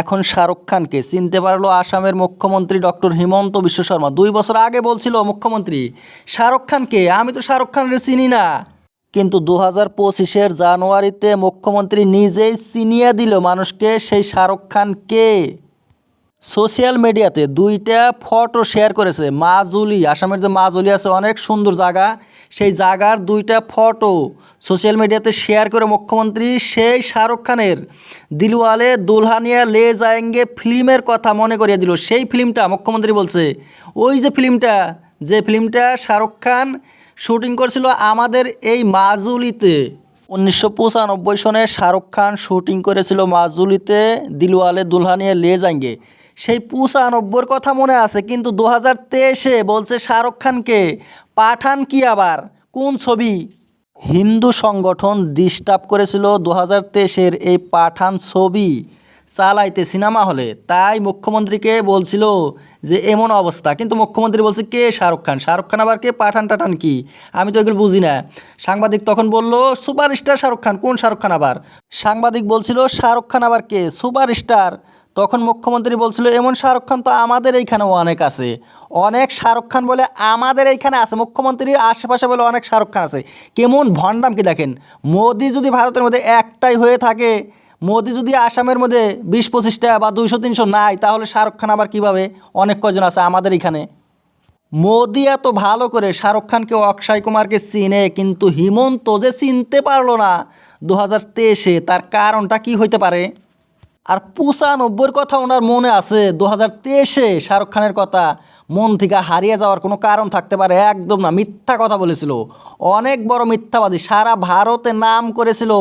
এখন শাহরুখ খানকে চিনতে পারল আসামের মুখ্যমন্ত্রী ডক্টর হিমন্ত বিশ্ব শর্মা। দুই বছর আগে বলছিল মুখ্যমন্ত্রী, শাহরুখ খানকে, আমি তো শাহরুখ খানকে চিনি না। কিন্তু দু হাজার পঁচিশের জানুয়ারিতে মুখ্যমন্ত্রী নিজেই চিনিয়ে দিল মানুষকে সেই শাহরুখ খানকে। সোশ্যাল মিডিয়াতে দুইটা ফটো শেয়ার করেছে মাজুলি, আসামের যে মাজুলি আছে, অনেক সুন্দর জায়গা। সেই জায়গার দুইটা ফটো সোশ্যাল মিডিয়াতে শেয়ার করে মুখ্যমন্ত্রী সেই শাহরুখ খানের দিলওয়ালে দুলহানিয়া লে যায়েঙ্গে ফিল্মের কথা মনে করিয়ে দিল। সেই ফিল্মটা মুখ্যমন্ত্রী বলছে, ওই যে ফিল্মটা যে ফিল্মটা শাহরুখ খান শুটিং করছিল আমাদের এই মাজুলিতে। উনিশশো পঁচানব্বই সনে শাহরুখ খান শুটিং করেছিল মাজুলিতে দিলওয়ালে দুলহানিয়া লে যাঙ্গে সেই পঁচানব্বইয়ের কথা মনে আছে, কিন্তু দু হাজার তেইশে বলছে শাহরুখ খানকে। পাঠান কি আবার? কোন ছবি? হিন্দু সংগঠন ডিস্টার্ব করেছিল দু হাজার তেইশের এই পাঠান ছবি। চালাইতে সিনেমা হলে। তাই মুখ্যমন্ত্রীকে বলছিল যে, এমন অবস্থা। কিন্তু মুখ্যমন্ত্রী বলছে, কে শাহরুখ খান? শাহরুখ খান আবার কে? পাঠান টাঠান কি? আমি তো এগুলো বুঝি না। সাংবাদিক তখন বলল, সুপারস্টার শাহরুখ খান। কোন শাহরুখ খান আবার? সাংবাদিক বলছিল, শাহরুখ খান আবার কে? সুপারস্টার। তখন মুখ্যমন্ত্রী বলছিল, এমন শাহরুখ খান তো আমাদের এইখানেও অনেক আছে। অনেক শাহরুখ খান বলে, আমাদের এইখানে আছে। মুখ্যমন্ত্রীর আশেপাশে বলে, অনেক শাহরুখ খান আছে। কেমন ভণ্ডাম কি দেখেন? মোদি যদি ভারতের মধ্যে একটাই হয়ে থাকে, মোদি যদি আসামের মধ্যে বিশ পঁচিশটা বা দুইশো, তিনশো নাই, তাহলে শাহরুখ খান আবার কীভাবে? অনেক কজন আছে আমাদের এখানে মোদি এত ভালো করে শাহরুখ খানকে, অক্ষয় কুমারকে চিনে, কিন্তু হিমন্ত যে চিনতে পারল না দু হাজার তেইশে, তার কারণটা কি হইতে পারে? আর পঁচানব্বইয়ের কথা ওনার মনে আছে। দু হাজার তেইশে শাহরুখ খানের কথা মন থেকে হারিয়ে যাওয়ার কোনো কারণ থাকতে পারে একদম না। মিথ্যা কথা বলেছিল। অনেক বড় মিথ্যাবাদী সারা ভারতে নাম করেছিল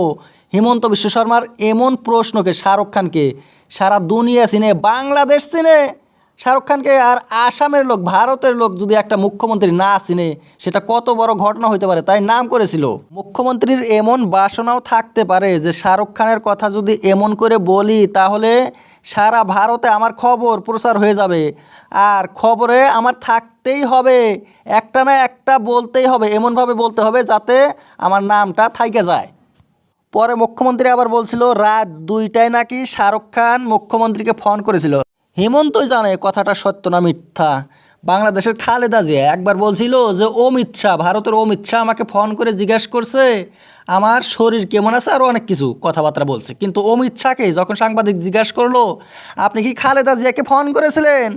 হিমন্ত বিশ্ব শর্মার এমন প্রশ্নকে শাহরুখ খানকে। সারা দুনিয়া চিনে, বাংলাদেশ চিনে। শাহরুখ খানকে আর আসামের লোক, ভারতের লোক যদি একটা মুখ্যমন্ত্রী না চিনে, সেটা কত বড় ঘটনা হতে পারে তাই নাম করেছিল। মুখ্যমন্ত্রীর এমন বাসনাও থাকতে পারে যে শাহরুখ খানের কথা যদি এমন করে বলি, তাহলে সারা ভারতে আমার খবর প্রচার হয়ে যাবে। আর খবরে আমার থাকতেই হবে, একটা না একটা বলতেই হবে, এমনভাবে বলতে হবে যাতে আমার নামটা থাইকে যায়। পরে মুখ্যমন্ত্রী আবার বলছিল, রাত দুইটায় নাকি শাহরুখ খান মুখ্যমন্ত্রীকে ফোন করেছিল। হেমন্তই জানে কথাটা সত্য না মিথ্যা। বাংলাদেশের খালেদা জিয়া একবার বলছিল যে ও মিথ্যা ভারতের ও মিথ্যা আমাকে ফোন করে জিজ্ঞেস করছে, আমার শরীর কেমন আছে? আরও অনেক কিছু কথাবার্তা বলছে। কিন্তু ও মিথ্যাকে যখন সাংবাদিক জিজ্ঞেস করল, আপনি কি খালেদা জিয়াকে ফোন করেছিলেন?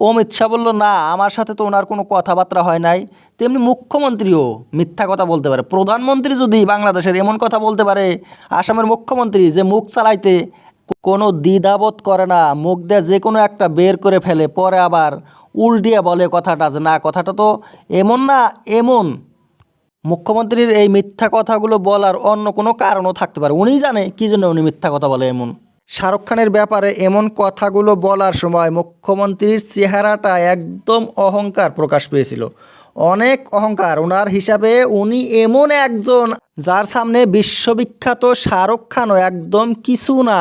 অমিত শাহ বলল, না, আমার সাথে তো ওনার কোনো কথাবার্তা হয় নাই। তেমনি মুখ্যমন্ত্রীও মিথ্যা কথা বলতে পারে। প্রধানমন্ত্রী যদি বাংলাদেশের এমন কথা বলতে পারে, আসামের মুখ্যমন্ত্রী যে মুখ চালাইতে কোনো দ্বিধাবোধ করে না, মুখ দিয়ে যে কোনো একটা বের করে ফেলে, পরে আবার উল্টিয়ে বলে কথাটা যে, না, কথাটা তো এমন না, এমন। মুখ্যমন্ত্রীর এই মিথ্যা কথাগুলো বলার অন্য কোনো কারণও থাকতে পারে। উনি জানে কী জন্য উনি মিথ্যা কথা বলে এমন। শাহরুখ খানের ব্যাপারে এমন কথাগুলো বলার সময় মুখ্যমন্ত্রীর চেহারাটা একদম অহংকার প্রকাশ পেয়েছিল। অনেক অহংকার। ওনার হিসাবে উনি এমন একজন যার সামনে বিশ্ববিখ্যাত শাহরুখ খানও একদম কিছু না।